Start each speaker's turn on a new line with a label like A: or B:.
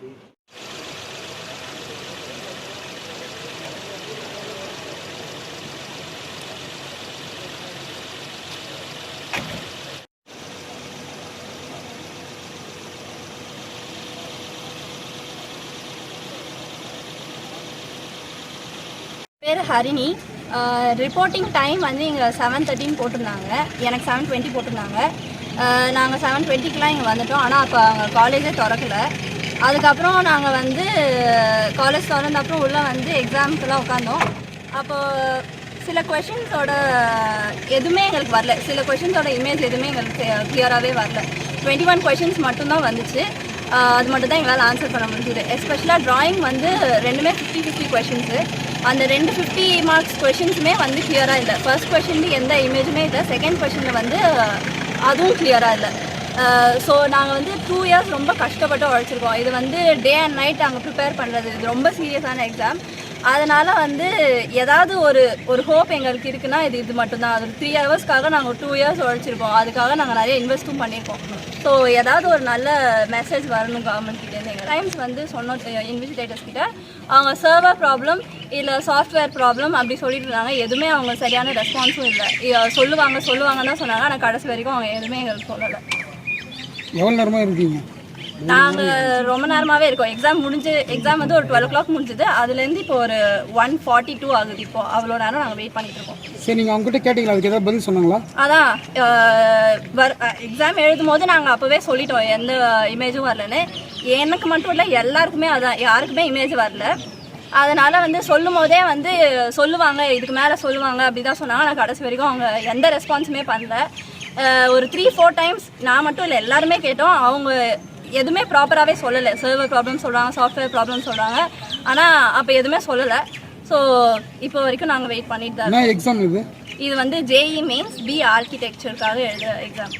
A: பேர் Harini. Reporting time வந்து இங்கே செவன் தேர்ட்டின்னு போட்டிருந்தாங்க. எனக்கு செவன் டுவெண்ட்டி போட்டிருந்தாங்க. நாங்கள் செவன் டுவெண்ட்டிக்கெலாம் இங்கே வந்துட்டோம். ஆனால் அப்போ அங்கே காலேஜே திறக்கல. அதுக்கப்புறம் நாங்கள் வந்து காலேஜ் திறந்த அப்புறம் உள்ளே வந்து எக்ஸாம்ஸ்லாம் உட்காந்தோம் அப்போது சில கொஷின்ஸோட எதுவுமே எங்களுக்கு வரல. சில கொஷின்ஸோட இமேஜ் எதுவுமே எங்களுக்கு கிளியராகவே வரல. டுவெண்ட்டி ஒன் கொஷின்ஸ் மட்டும்தான் வந்துச்சு. அது மட்டும் தான் எங்களால் ஆன்சர் பண்ண முடிஞ்சுது. எஸ்பெஷலாக ட்ராயிங் வந்து ரெண்டுமே ஃபிஃப்டி ஃபிஃப்டி கொஷின்ஸு அந்த ரெண்டு ஃபிஃப்டி மார்க்ஸ் கொஷின்ஸுமே வந்து கிளியராக இல்லை. ஃபர்ஸ்ட் கொஷின்லேயும் எந்த இமேஜுமே இல்லை. செகண்ட் கொஷினில் வந்து அதுவும் கிளியராக இல்லை. ஸோ நாங்கள் வந்து டூ இயர்ஸ் ரொம்ப கஷ்டப்பட்டு உழைச்சிருக்கோம். இது வந்து டே அண்ட் நைட் அங்கே ப்ரிப்பேர் பண்ணுறது இது ரொம்ப சீரியஸான எக்ஸாம் அதனால் வந்து ஏதாவது ஒரு ஒரு ஹோப் எங்களுக்கு இருக்குன்னா இது இது மட்டும்தான். அது த்ரீ ஹவர்ஸ்க்காக நாங்கள் டூ இயர்ஸ் உழைச்சிருக்கோம். அதுக்காக நாங்கள் நிறைய இன்வெஸ்ட்டும் பண்ணியிருக்கோம் ஸோ ஏதாவது ஒரு நல்ல மெசேஜ் வரணும் கவர்மெண்ட் கிட்டேருந்து எங்கள் டைம்ஸ் வந்து சொன்னோம் இன்விஜிலேட்டர்ஸ் கிட்ட. அவங்க சர்வர் ப்ராப்ளம் இல்லை சாஃப்ட்வேர் ப்ராப்ளம் அப்படி சொல்லிட்டு இருந்தாங்க. எதுவுமே அவங்க சரியான ரெஸ்பான்ஸும் இல்லை. சொல்லுவாங்க சொல்லுவாங்கன்னு தான் சொன்னாங்க. ஆனால் கடைசி வரைக்கும் அவங்க எதுவுமே எங்களுக்கு சொல்லலை.
B: எவ்வளோ நேரமாக இருக்கீங்க?
A: நாங்கள் ரொம்ப நேரமாகவே இருக்கோம். எக்ஸாம் முடிஞ்சு எக்ஸாம் வந்து ஒரு டுவெல் ஓ கிளாக் முடிஞ்சது அதுலேருந்து இப்போ ஒரு ஒன் ஃபார்ட்டி டூ ஆகுது இப்போ. அவ்வளோ நேரம் நாங்கள் வெயிட் பண்ணிட்டு இருக்கோம்.
B: சரி நீங்கள் அவங்ககிட்ட கேட்டீங்களா? அதுக்கு ஏதாவது பதில் சொன்னாங்களா?
A: அதான் எக்ஸாம் எழுதும் போது நாங்கள் அப்போவே சொல்லிட்டோம். எந்த இமேஜும் வரலன்னு. எனக்கு மட்டும் இல்லை எல்லாருக்குமே அதான் யாருக்குமே இமேஜ் வரல. அதனால வந்து சொல்லும் போதே வந்து சொல்லுவாங்க இதுக்கு மேலே சொல்லுவாங்க அப்படி தான் சொன்னாங்க. ஆனால் கடைசி வரைக்கும் அவங்க எந்த ரெஸ்பான்ஸுமே பண்ணல. ஒரு த்ரீ ஃபோர் டைம்ஸ் நான் மட்டும் இல்லை எல்லாருமே கேட்டோம். அவங்க எதுவுமே ப்ராப்பராகவே சொல்லலை. சர்வர் ப்ராப்ளம் சொல்கிறாங்க சாஃப்ட்வேர் ப்ராப்ளம் சொல்கிறாங்க ஆனால் அப்போ எதுவுமே சொல்லலை. ஸோ இப்போ வரைக்கும் நாங்கள் வெயிட் பண்ணிட்டு தான்
B: எக்ஸாம் இது?
A: இது வந்து ஜேஇ மீன்ஸ் பி ஆர்கிடெக்சருக்காக எழுத எக்ஸாம்